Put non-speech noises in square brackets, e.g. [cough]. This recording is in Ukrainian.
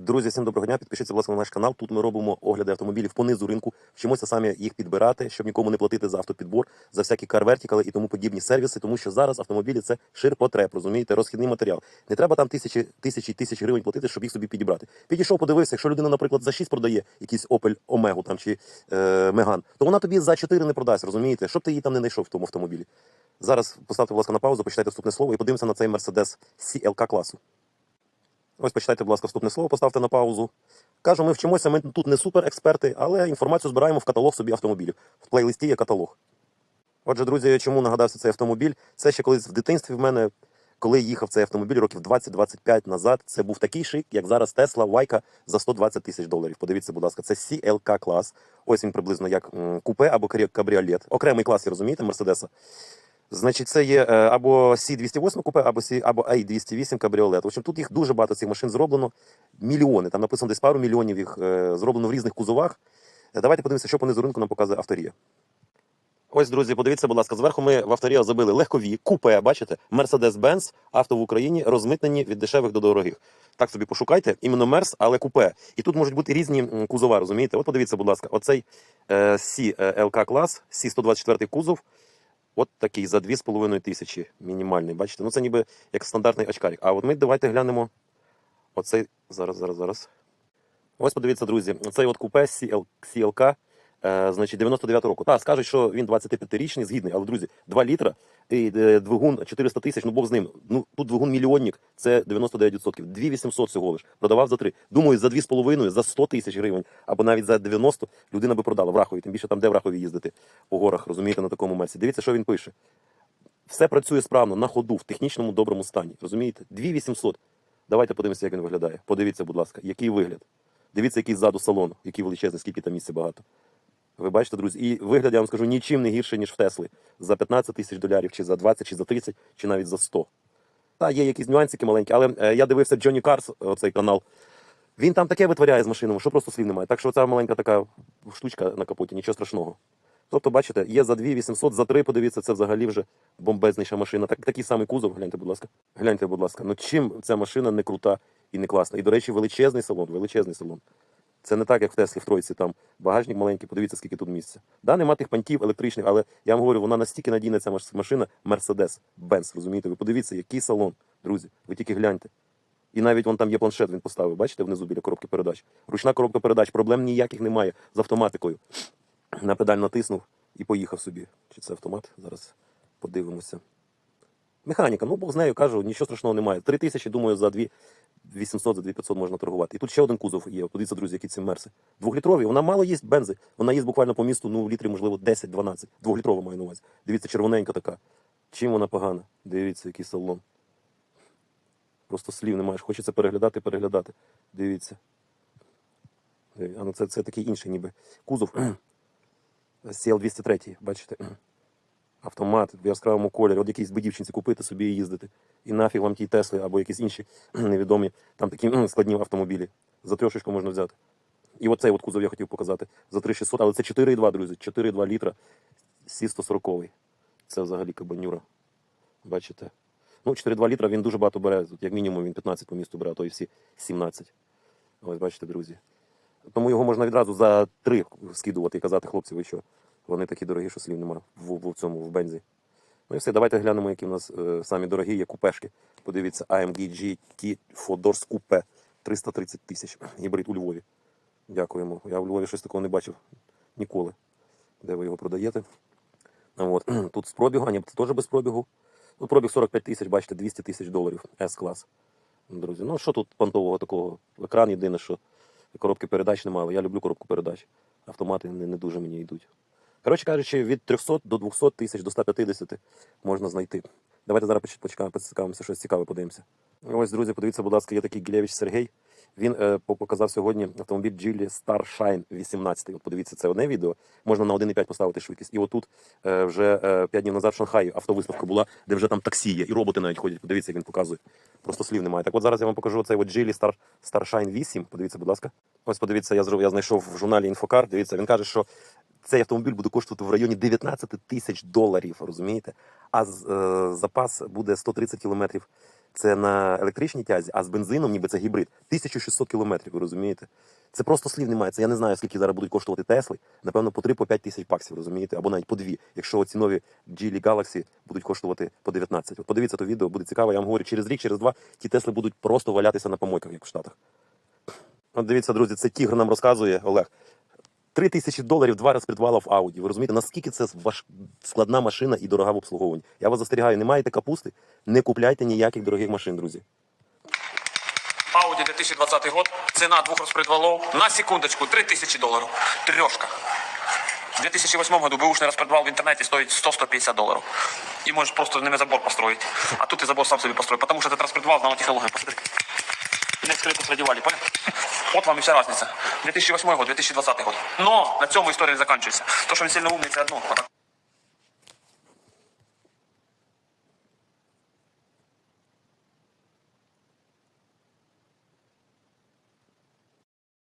Друзі, всім доброго дня. Підпишіться, будь ласка, на наш канал. Тут ми робимо огляди автомобілів понизу ринку. Вчимося самі їх підбирати, щоб нікому не платити за автопідбор, за всякі карвертікали і тому подібні сервіси, тому що зараз автомобілі це ширпотреб, розумієте, розхідний матеріал. Не треба там тисячі тисячі тисяч гривень платити, щоб їх собі підібрати. Підійшов, подивився, якщо людина, наприклад, за 6 продає якийсь Opel Omega там чи е, Megane, то вона тобі за 4 не продасть, розумієте? Щоб ти її там не знайшов в тому автомобілі. Зараз поставте, будь ласка, на паузу, почитайте вступне слово і подивимося на цей Mercedes CLK класу. Ось почитайте, будь ласка, вступне слово, поставте на паузу. Кажу, ми вчимося, ми тут не суперексперти, але інформацію збираємо в каталог собі автомобілів. В плейлисті є каталог. Отже, друзі, чому нагадався цей автомобіль? Це ще колись в дитинстві в мене, коли їхав цей автомобіль років 20-25 назад, це був такий шик, як зараз Тесла Вайка за 120 тисяч доларів. Подивіться, будь ласка, це CLK клас. Ось він приблизно як купе або кабріолет. Окремий клас, розумієте, Мерседеса. Значить, це є е, або C208 купе, або C, або A208 кабріолет. В общем, тут їх дуже багато цих машин зроблено. Мільйони. Там написано десь пару мільйонів їх е, зроблено в різних кузовах. Е, Давайте подивимося, що по низу ринку нам показує авторія. Ось, друзі, подивіться, будь ласка, зверху ми в авторія забили легкові, купе, бачите, Mercedes-Benz, авто в Україні, розмитнені від дешевих до дорогих. Так собі пошукайте, іменно Мерс, але купе. І тут можуть бути різні кузова, розумієте? От подивіться, будь ласка, оцей е, C-LK клас, C124 кузов, От такий за 2,5 тисячі мінімальний. Бачите? Ну це ніби як стандартний очкарик. А от ми давайте глянемо оцей. Зараз, зараз, зараз. Ось подивіться, друзі. Цей от купе CL, CLK, е, значить, 99 року. Так, скажуть, що він 25-річний, згідний, але, друзі, 2 літра і е, двигун 400 тисяч, ну Бог з ним. Ну тут двигун мільйонник, це 99%. 2800 всього лиш. Продавав за 3. Думаю, за 2,5, за 100 тисяч гривень, або навіть за 90 людина би продала в Рахові. Тим більше там, де в Рахові їздити по горах, розумієте, на такому мерсі. Дивіться, що він пише. Все працює справно на ходу, в технічному доброму стані. Розумієте? 2800. Давайте подивимося, як він виглядає. Подивіться, будь ласка, який вигляд. Дивіться, який ззаду салон, який величезний, скільки там місця багато. Ви бачите, друзі, і вигляд, я вам скажу, нічим не гірше, ніж в Тесли. За 15 тисяч долярів, чи за 20, чи за 30, чи навіть за 100. Та, є якісь нюансики маленькі, але е, я дивився Джонні Карс, оцей канал. Він там таке витворяє з машинами, що просто слів немає. Так що ця маленька така штучка на капоті, нічого страшного. Тобто, бачите, є за 2800, за 3, подивіться, це взагалі вже бомбезніша машина. Так, такий самий кузов, гляньте, будь ласка. Гляньте, будь ласка. Ну чим ця машина не крута і не класна? І, до речі, величезний салон, величезний салон. Це не так, як в Теслі в Тройці, там багажник маленький, подивіться, скільки тут місця. Да, нема тих пантів електричних, але я вам говорю, вона настільки надійна ця машина Mercedes Benz, розумієте? Ви подивіться, який салон, друзі. Ви тільки гляньте. І навіть вон там є планшет, він поставив, бачите, внизу біля коробки передач. Ручна коробка передач, проблем ніяких немає з автоматикою. На педаль натиснув і поїхав собі. Чи це автомат? Зараз подивимося. Механіка, ну Бог з нею кажу, нічого страшного немає. Три тисячі, думаю, за 2 800, за 2500 можна торгувати. І тут ще один кузов є. Подивіться, друзі, які ці мерси. Двохлітрові, вона мало їсть бензи. Вона їсть буквально по місту, ну, літрів, можливо, 10-12. Двохлітрова маю на увазі. Дивіться, червоненька така. Чим вона погана? Дивіться, який салон. Просто слів немає. Хочеться переглядати, переглядати. Дивіться. А ну це, це такий інший, ніби кузов. [clears throat] CL203, бачите? Автомат в яскравому кольорі, от якійсь будівчинці купити собі і їздити. І нафіг вам ті Тесли або якісь інші [clears throat] невідомі, там такі складні автомобілі. За трошечку можна взяти. І оцей от кузов я хотів показати. За 3600, але це 4,2, друзі. 4,2 літра. Сі-140. Це взагалі кабанюра. Бачите? Ну, 4,2 літра він дуже багато бере. Як мінімум він 15 по місту бере, а то і всі 17. Ось бачите, друзі. Тому його можна відразу за 3 скидувати і казати, хлопці, ви що? Вони такі дорогі, що слів нема в, в, в цьому в бензі. Ну і все, давайте глянемо, які в нас е, самі дорогі є купешки. Подивіться, AMG GT Fodors Coupe 330 тисяч. Гібрид у Львові. Дякуємо. Я у Львові щось такого не бачив ніколи. Де ви його продаєте? От. [clears throat] Тут з пробігу, а ні, це теж без пробігу. Ну, пробіг 45 тисяч, бачите, 200 тисяч доларів. С-клас. Друзі, ну що тут понтового такого? Екран єдине, що коробки передач немає, я люблю коробку передач. Автомати не, не дуже мені йдуть. Коротше кажучи, від 300 до 200 тисяч до 150 можна знайти. Давайте зараз поч- почекаємо, поцікавимося, щось цікаве подивимося. Ось, друзі, подивіться, будь ласка, є такий Гілєвич Сергій. Він е, показав сьогодні автомобіль Geely Starshine 18. От подивіться, це одне відео. Можна на 1,5 поставити швидкість. І отут е, вже е, 5 днів назад в Шанхаї автовиставка була, де вже там таксі є, і роботи навіть ходять. Подивіться, як він показує. Просто слів немає. Так от зараз я вам покажу цей от Geely Star, Starshine 8. Подивіться, будь ласка. Ось подивіться, я я знайшов в журналі Інфокар. Дивіться, він каже, що цей автомобіль буде коштувати в районі 19 тисяч доларів, розумієте? А з- е, запас буде 130 кілометрів це на електричній тязі, а з бензином, ніби це гібрид. 1600 кілометрів, ви розумієте? Це просто слів немає. Це я не знаю, скільки зараз будуть коштувати Тесли. Напевно, по 3 по 5 тисяч баксів, розумієте, або навіть по 2, якщо ці нові Geely Galaxy будуть коштувати по 19. От подивіться то відео, буде цікаво. Я вам говорю, через рік, через два ті Тесли будуть просто валятися на помойках, як в Штатах. От дивіться, друзі, це тігр нам розказує Олег. Три тисячі доларів два рази придбала в Ауді. Ви розумієте, наскільки це ваш... складна машина і дорога в обслуговуванні. Я вас застерігаю, не маєте капусти, не купляйте ніяких дорогих машин, друзі. Audi 2020 год, цена двух распредвалов, на секундочку, 3000 долларов, трешка. В 2008 году бэушный распредвал в интернете стоит 100-150 долларов. И можешь просто ними забор построить. А тут ты забор сам себе построил, потому что этот распредвал нанотехнология. Посмотри. Не скрыту продевали, понял? Вот вам и вся разница. 2008 год, 2020 год. Но на цьому історія заканчивается. То, що він сильно умний, це одно.